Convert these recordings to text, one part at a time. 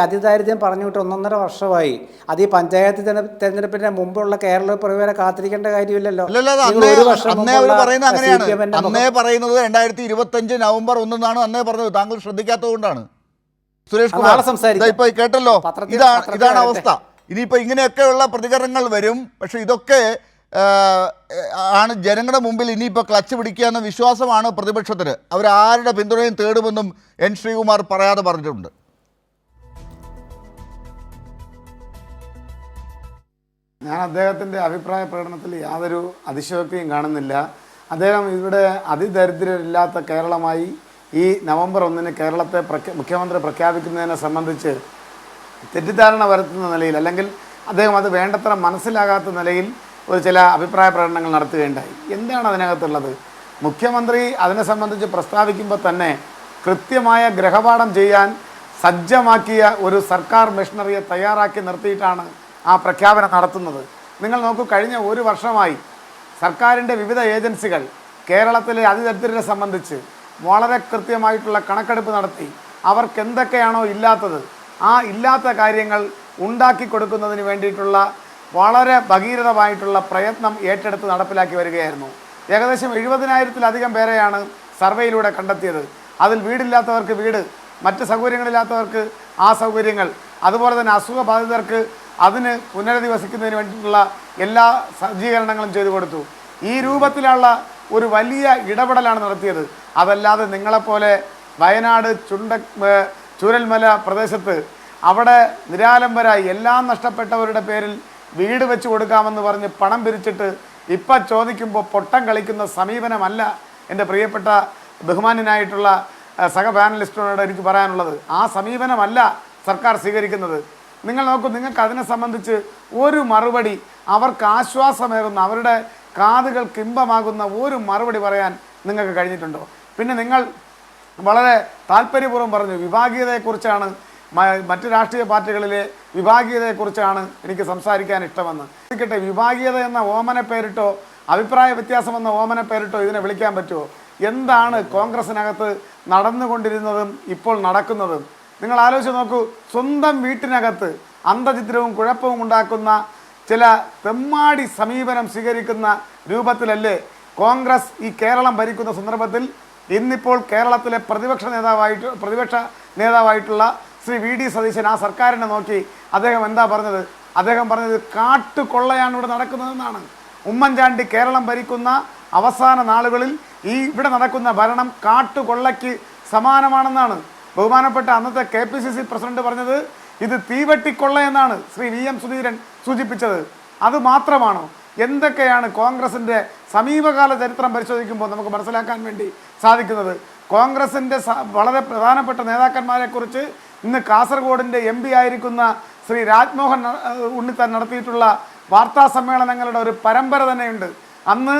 അതിദാരിദ്ര്യം പറഞ്ഞു വിട്ട് ഒന്നൊന്നര വർഷമായി. അത് ഈ പഞ്ചായത്ത് തെരഞ്ഞെ- തെരഞ്ഞെടുപ്പിന്റെ മുമ്പുള്ള കേരള പ്രവേരെ കാത്തിരിക്കേണ്ട കാര്യമില്ലല്ലോ. ഒരു വർഷം അന്നേ പറയുന്നത് അങ്ങനെയാണ്. ഇരുപത്തി അഞ്ച് രണ്ടായിരത്തി നവംബർ ഒന്നാണ് അന്നേ പറഞ്ഞത്. താങ്കൾ ശ്രദ്ധിക്കാത്തത് കൊണ്ടാണ്. സുരേഷ് കുമാർ ഇപ്പൊ കേട്ടല്ലോ. ഇതാണ് ഇതാണ്. അവസ്ഥ. ഇനിയിപ്പോ ഇങ്ങനെയൊക്കെയുള്ള പ്രതികരണങ്ങൾ വരും. പക്ഷെ ഇതൊക്കെ ആണ് ജനങ്ങളുടെ മുമ്പിൽ ഇനിയിപ്പോൾ ക്ലച്ച് പിടിക്കുക എന്ന വിശ്വാസമാണ് പ്രതിപക്ഷത്തിന്. അവരാരുടെ പിന്തുണയും തേടുമെന്നും എൻ ശ്രീകുമാർ പറയാതെ പറഞ്ഞിട്ടുണ്ട്. ഞാൻ അദ്ദേഹത്തിന്റെ അഭിപ്രായ പ്രകടനത്തിൽ യാതൊരു അതിശയോക്തിയും കാണുന്നില്ല. അദ്ദേഹം ഇവിടെ അതിദരിദ്രരില്ലാത്ത കേരളമായി ഈ നവംബർ ഒന്നിന് കേരളത്തെ മുഖ്യമന്ത്രി പ്രഖ്യാപിക്കുന്നതിനെ സംബന്ധിച്ച് തെറ്റിദ്ധാരണ വരുത്തുന്ന നിലയിൽ അല്ലെങ്കിൽ അദ്ദേഹം അത് വേണ്ടത്ര മനസ്സിലാകാത്ത നിലയിൽ ഒരു ചില അഭിപ്രായ പ്രകടനങ്ങൾ നടത്തുകയുണ്ടായി. എന്താണ് അതിനകത്തുള്ളത്? മുഖ്യമന്ത്രി അതിനെ സംബന്ധിച്ച് പ്രസ്താവിക്കുമ്പോൾ തന്നെ കൃത്യമായ ഗ്രഹപാഠം ചെയ്യാൻ സജ്ജമാക്കിയ ഒരു സർക്കാർ മെഷീനറിയെ തയ്യാറാക്കി നിർത്തിയിട്ടാണ് ആ പ്രഖ്യാപനം നടത്തുന്നത്. നിങ്ങൾ നോക്കൂ കഴിഞ്ഞ ഒരു വർഷമായി സർക്കാരിന്റെ വിവിധ ഏജൻസികൾ കേരളത്തിലെ അതിദരിദ്രരെ സംബന്ധിച്ച് വളരെ കൃത്യമായിട്ടുള്ള കണക്കെടുപ്പ് നടത്തി. അവർക്ക് എന്തൊക്കെയാണോ ഇല്ലാത്തത് ആ ഇല്ലാത്ത കാര്യങ്ങൾ ഉണ്ടാക്കി കൊടുക്കുന്നതിന് വേണ്ടിയിട്ടുള്ള വളരെ ഭഗീരഥമായിട്ടുള്ള പ്രയത്നം ഏറ്റെടുത്ത് നടപ്പിലാക്കി വരികയായിരുന്നു. ഏകദേശം എഴുപതിനായിരത്തിലധികം പേരെയാണ് സർവേയിലൂടെ കണ്ടെത്തിയത്. അതിൽ വീടില്ലാത്തവർക്ക് വീട് മറ്റ് സൗകര്യങ്ങളില്ലാത്തവർക്ക് ആ സൗകര്യങ്ങൾ അതുപോലെ തന്നെ അസുഖബാധിതർക്ക് അതിന് പുനരധിവസിക്കുന്നതിന് വേണ്ടിയിട്ടുള്ള എല്ലാ സജ്ജീകരണങ്ങളും ചെയ്തു കൊടുത്തു. ഈ രൂപത്തിലുള്ള ഒരു വലിയ ഇടപെടലാണ് നടത്തിയത്. അതല്ലാതെ നിങ്ങളെപ്പോലെ വയനാട് ചുണ്ട ചുരൽമല പ്രദേശത്ത് അവിടെ നിരാലംബരായി എല്ലാം നഷ്ടപ്പെട്ടവരുടെ പേരിൽ വീട് വെച്ച് കൊടുക്കാമെന്ന് പറഞ്ഞ് പണം പിരിച്ചിട്ട് ഇപ്പം ചോദിക്കുമ്പോൾ പൊട്ടം കളിക്കുന്ന സമീപനമല്ല എന്റെ പ്രിയപ്പെട്ട ബഹുമാന്യനായിട്ടുള്ള സഹ പാനലിസ്റ്റിനോട് എനിക്ക് പറയാനുള്ളത്. ആ സമീപനമല്ല സർക്കാർ സ്വീകരിക്കുന്നത്. നിങ്ങൾ നോക്കൂ നിങ്ങൾക്ക് അതിനെ സംബന്ധിച്ച് ഒരു മറുപടി അവർക്ക് ആശ്വാസമേകുന്ന അവരുടെ കാതുകൾ ഇമ്പമാകുന്ന ഒരു മറുപടി പറയാൻ നിങ്ങൾക്ക് കഴിഞ്ഞിട്ടുണ്ടോ? പിന്നെ നിങ്ങൾ വളരെ താല്പര്യപൂർവം പറഞ്ഞു വിഭാഗീയതയെക്കുറിച്ചാണ് മറ്റ് രാഷ്ട്രീയ പാർട്ടികളിലെ വിഭാഗീയതയെക്കുറിച്ചാണ് എനിക്ക് സംസാരിക്കാൻ ഇഷ്ടമെന്ന്. ഇരിക്കട്ടെ വിഭാഗീയത എന്ന ഓമന പേരിട്ടോ അഭിപ്രായ വ്യത്യാസം എന്ന ഓമന പേരിട്ടോ ഇതിനെ വിളിക്കാൻ പറ്റുമോ? എന്താണ് കോൺഗ്രസിനകത്ത് നടന്നുകൊണ്ടിരുന്നതും ഇപ്പോൾ നടക്കുന്നതും? നിങ്ങൾ ആലോചിച്ച് നോക്കൂ സ്വന്തം വീട്ടിനകത്ത് അന്തചിത്രവും കുഴപ്പവും ഉണ്ടാക്കുന്ന ചില തെമ്മാടി സമീപനം സ്വീകരിക്കുന്ന രൂപത്തിലല്ലേ കോൺഗ്രസ് ഈ കേരളം ഭരിക്കുന്ന സന്ദർഭത്തിൽ ഇന്നിപ്പോൾ കേരളത്തിലെ പ്രതിപക്ഷ നേതാവായിട്ട് പ്രതിപക്ഷ നേതാവായിട്ടുള്ള ശ്രീ വി ഡി സതീശൻ ആ സർക്കാരിനെ നോക്കി അദ്ദേഹം എന്താ പറഞ്ഞത്? അദ്ദേഹം പറഞ്ഞത് കാട്ടുകൊള്ളയാണ് ഇവിടെ നടക്കുന്നതെന്നാണ്. ഉമ്മൻചാണ്ടി കേരളം ഭരിക്കുന്ന അവസാന നാളുകളിൽ ഈ ഇവിടെ നടക്കുന്ന ഭരണം കാട്ടുകൊള്ളയ്ക്ക് സമാനമാണെന്നാണ്. ബഹുമാനപ്പെട്ട അന്നത്തെ K P C C president പറഞ്ഞത് ഇത് തീവെട്ടിക്കൊള്ള എന്നാണ് ശ്രീ വി എം സുധീരൻ സൂചിപ്പിച്ചത്. അത് മാത്രമാണോ? എന്തൊക്കെയാണ് കോൺഗ്രസിന്റെ സമീപകാല ചരിത്രം പരിശോധിക്കുമ്പോൾ നമുക്ക് മനസ്സിലാക്കാൻ വേണ്ടി സാധിക്കുന്നത്? കോൺഗ്രസിന്റെ വളരെ പ്രധാനപ്പെട്ട നേതാക്കന്മാരെക്കുറിച്ച് ഇന്ന് കാസർഗോഡിന്റെ എം പി ആയിരിക്കുന്ന ശ്രീ രാജ്മോഹൻ ഉണ്ണിത്താൻ നടത്തിയിട്ടുള്ള വാർത്താ സമ്മേളനങ്ങളുടെ ഒരു പരമ്പര തന്നെയുണ്ട്. അന്ന്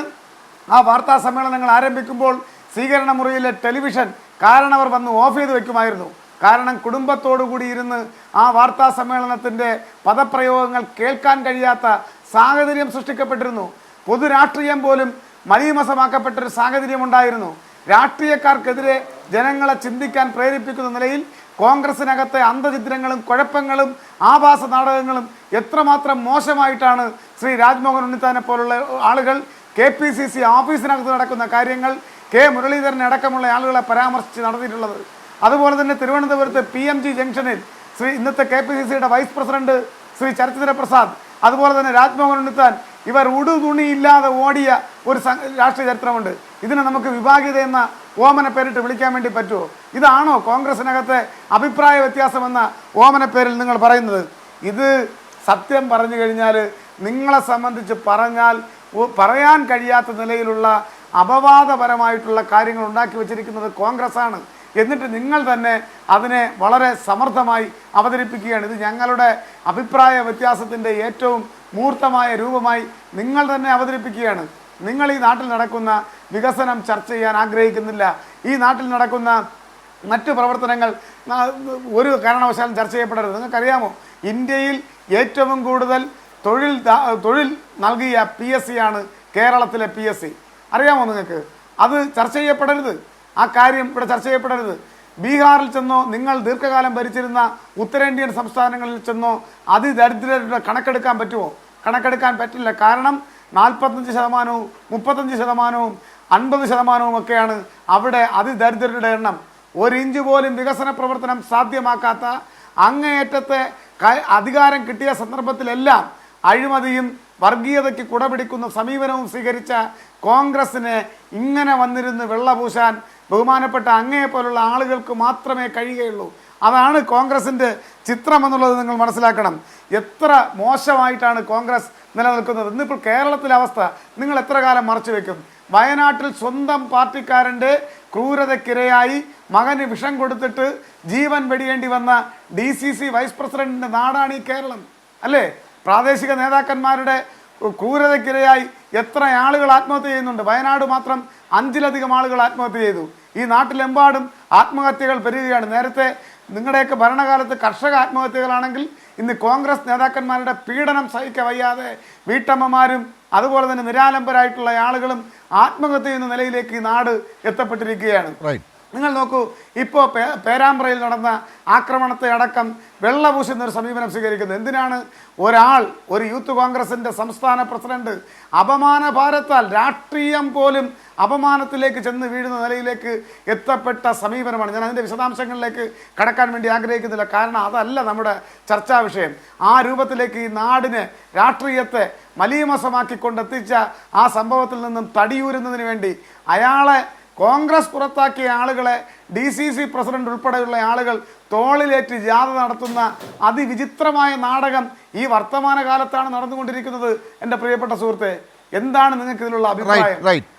ആ വാർത്താ സമ്മേളനങ്ങൾ ആരംഭിക്കുമ്പോൾ സ്വീകരണ മുറിയിലെ ടെലിവിഷൻ കാരണവർ വന്ന് ഓഫ് ചെയ്ത് വെക്കുമായിരുന്നു. കാരണം കുടുംബത്തോടു കൂടി ഇരുന്ന് ആ വാർത്താ സമ്മേളനത്തിന്റെ പദപ്രയോഗങ്ങൾ കേൾക്കാൻ കഴിയാത്ത സാഹചര്യം സൃഷ്ടിക്കപ്പെട്ടിരുന്നു. പൊതു രാഷ്ട്രീയം പോലും മലീമസമാക്കപ്പെട്ടൊരു സാഹചര്യം ഉണ്ടായിരുന്നു രാഷ്ട്രീയക്കാർക്കെതിരെ ജനങ്ങളെ ചിന്തിക്കാൻ പ്രേരിപ്പിക്കുന്ന നിലയിൽ കോൺഗ്രസിനകത്തെ അന്ധചിത്രങ്ങളും കുഴപ്പങ്ങളും ആഭാസ നാടകങ്ങളും എത്രമാത്രം മോശമായിട്ടാണ് ശ്രീ രാജ്മോഹൻ ഉണ്ണിത്താനെ പോലുള്ള ആളുകൾ കെ പി സി സി ഓഫീസിനകത്ത് നടക്കുന്ന കാര്യങ്ങൾ കെ. മുരളീധരൻ അടക്കമുള്ള ആളുകളെ പരാമർശിച്ച് നടത്തിയിട്ടുള്ളത്. അതുപോലെ തന്നെ തിരുവനന്തപുരത്ത് പി. എം. ജി ജംഗ്ഷനിൽ ശ്രീ ഇന്നത്തെ കെ. പി. സി. സിയുടെ വൈസ് പ്രസിഡന്റ് ശ്രീ ചരിത്ര പ്രസാദ് അതുപോലെ തന്നെ രാജ്മോഹൻ ഉണ്ണിത്താൻ ഇവർ ഉടുതുണിയില്ലാതെ ഓടിയ ഒരു രാഷ്ട്രീയ ചരിത്രമുണ്ട്. ഇതിനെ നമുക്ക് വിഭാഗീയത എന്ന ഓമന പേരിട്ട് വിളിക്കാൻ വേണ്ടി പറ്റുമോ? ഇതാണോ കോൺഗ്രസിനകത്തെ അഭിപ്രായ വ്യത്യാസമെന്ന ഓമന പേരിൽ നിങ്ങൾ പറയുന്നത്? ഇത് സത്യം പറഞ്ഞു കഴിഞ്ഞാൽ നിങ്ങളെ സംബന്ധിച്ച് പറഞ്ഞാൽ പറയാൻ കഴിയാത്ത നിലയിലുള്ള അപവാദപരമായിട്ടുള്ള കാര്യങ്ങൾ ഉണ്ടാക്കി വെച്ചിരിക്കുന്നത് കോൺഗ്രസ് ആണ് എന്നിട്ട് നിങ്ങൾ തന്നെ അതിനെ വളരെ സമർത്ഥമായി അവതരിപ്പിക്കുകയാണ്. ഇത് ഞങ്ങളുടെ അഭിപ്രായ വ്യത്യാസത്തിന്റെ ഏറ്റവും മൂർത്തമായ രൂപമായി നിങ്ങൾ തന്നെ അവതരിപ്പിക്കുകയാണ്. നിങ്ങൾ ഈ നാട്ടിൽ നടക്കുന്ന വികസനം ചർച്ച ചെയ്യാൻ ആഗ്രഹിക്കുന്നില്ല. ഈ നാട്ടിൽ നടക്കുന്ന മറ്റു പ്രവർത്തനങ്ങൾ ഒരു കാരണവശാലും ചർച്ച ചെയ്യപ്പെടരുത്. നിങ്ങൾക്കറിയാമോ? ഇന്ത്യയിൽ ഏറ്റവും കൂടുതൽ തൊഴിൽ തൊഴിൽ നൽകിയ പി എസ് സി ആണ് കേരളത്തിലെ പി എസ് സി. അറിയാമോ നിങ്ങൾക്ക്? അത് ചർച്ച ചെയ്യപ്പെടരുത്. ആ കാര്യം ഇവിടെ ചർച്ച ചെയ്യപ്പെടരുത്. ബീഹാറിൽ ചെന്നോ നിങ്ങൾ ദീർഘകാലം ഭരിച്ചിരുന്ന ഉത്തരേന്ത്യൻ സംസ്ഥാനങ്ങളിൽ ചെന്നോ അതിദരിദ്രരുടെ കണക്കെടുക്കാൻ പറ്റുമോ? കണക്കെടുക്കാൻ പറ്റില്ല. കാരണം നാൽപ്പത്തഞ്ച് ശതമാനവും മുപ്പത്തഞ്ച് ശതമാനവും അൻപത് ശതമാനവും ഒക്കെയാണ് അവിടെ അതിദരിദ്രരുടെ എണ്ണം. ഒരു ഇഞ്ച് പോലും വികസന പ്രവർത്തനം സാധ്യമാക്കാത്ത അങ്ങേയറ്റത്തെ അധികാരം കിട്ടിയ സന്ദർഭത്തിലെല്ലാം അഴിമതിയും വർഗീയതയ്ക്ക് കുടപിടിക്കുന്ന സമീപനവും സ്വീകരിച്ച കോൺഗ്രസിന് ഇങ്ങനെ വന്നിരുന്ന് വെള്ളപൂശാൻ ബഹുമാനപ്പെട്ട അങ്ങയെപ്പോലുള്ള ആളുകൾക്ക് മാത്രമേ കഴിയുകയുള്ളൂ. അതാണ് കോൺഗ്രസിന്റെ ചിത്രം എന്നുള്ളത് നിങ്ങൾ മനസ്സിലാക്കണം. എത്ര മോശമായിട്ടാണ് കോൺഗ്രസ് നിലനിൽക്കുന്നത്. ഇന്നിപ്പോൾ കേരളത്തിലെ അവസ്ഥ നിങ്ങൾ എത്ര കാലം മറച്ചു വെക്കും? വയനാട്ടിൽ സ്വന്തം പാർട്ടിക്കാരന്റെ ക്രൂരതയ്ക്കിരയായി മകന് വിഷം കൊടുത്തിട്ട് ജീവൻ വെടിയേണ്ടി വന്ന ഡി സി സി വൈസ് പ്രസിഡന്റിന്റെ നാടാണ് ഈ കേരളം. അല്ലേ? പ്രാദേശിക നേതാക്കന്മാരുടെ ക്രൂരതയ്ക്കിരയായി എത്ര ആളുകൾ ആത്മഹത്യ ചെയ്യുന്നുണ്ട്. വയനാട് മാത്രം അഞ്ചിലധികം ആളുകൾ ആത്മഹത്യ ചെയ്തു. ഈ നാട്ടിലെമ്പാടും ആത്മഹത്യകൾ പെരുകുകയാണ്. നേരത്തെ നിങ്ങളുടെയൊക്കെ ഭരണകാലത്ത് കർഷക ആത്മഹത്യകളാണെങ്കിൽ ഇന്ന് കോൺഗ്രസ് നേതാക്കന്മാരുടെ പീഡനം സഹിക്ക വയ്യാതെ വീട്ടമ്മമാരും അതുപോലെ തന്നെ നിരാലംബരായിട്ടുള്ള ആളുകളും ആത്മഹത്യ എന്ന നിലയിലേക്ക് ഈ നാട് എത്തപ്പെട്ടിരിക്കുകയാണ്. നിങ്ങൾ നോക്കൂ ഇപ്പോൾ പേരാമ്പ്രയിൽ നടന്ന ആക്രമണത്തെ അടക്കം വെള്ളപൂശുന്ന ഒരു സമീപനം സ്വീകരിക്കുന്നത് എന്തിനാണ്? ഒരാൾ ഒരു യൂത്ത് കോൺഗ്രസിന്റെ സംസ്ഥാന പ്രസിഡന്റ് അപമാന ഭാരത്താൽ രാഷ്ട്രീയം പോലും അപമാനത്തിലേക്ക് ചെന്ന് വീഴുന്ന നിലയിലേക്ക് എത്തപ്പെട്ട സമീപനമാണ്. ഞാൻ അതിന്റെ വിശദാംശങ്ങളിലേക്ക് കടക്കാൻ വേണ്ടി ആഗ്രഹിക്കുന്നില്ല. കാരണം അതല്ല നമ്മുടെ ചർച്ചാ വിഷയം. ആ രൂപത്തിലേക്ക് ഈ നാടിനെ രാഷ്ട്രീയത്തെ മലീമസമാക്കിക്കൊണ്ടെത്തിച്ച ആ സംഭവത്തിൽ നിന്നും തടിയൂരുന്നതിന് വേണ്ടി അയാളെ കോൺഗ്രസ് പുറത്താക്കിയ ആളുകളെ ഡി സി സി പ്രസിഡന്റ് ഉൾപ്പെടെയുള്ള ആളുകൾ തോളിലേറ്റ് ജാഥ നടത്തുന്ന അതിവിചിത്രമായ നാടകം ഈ വർത്തമാന കാലത്താണ് നടന്നുകൊണ്ടിരിക്കുന്നത്. എന്റെ പ്രിയപ്പെട്ട സുഹൃത്തെ എന്താണ് നിങ്ങൾക്ക് ഇതിലുള്ള അഭിപ്രായം?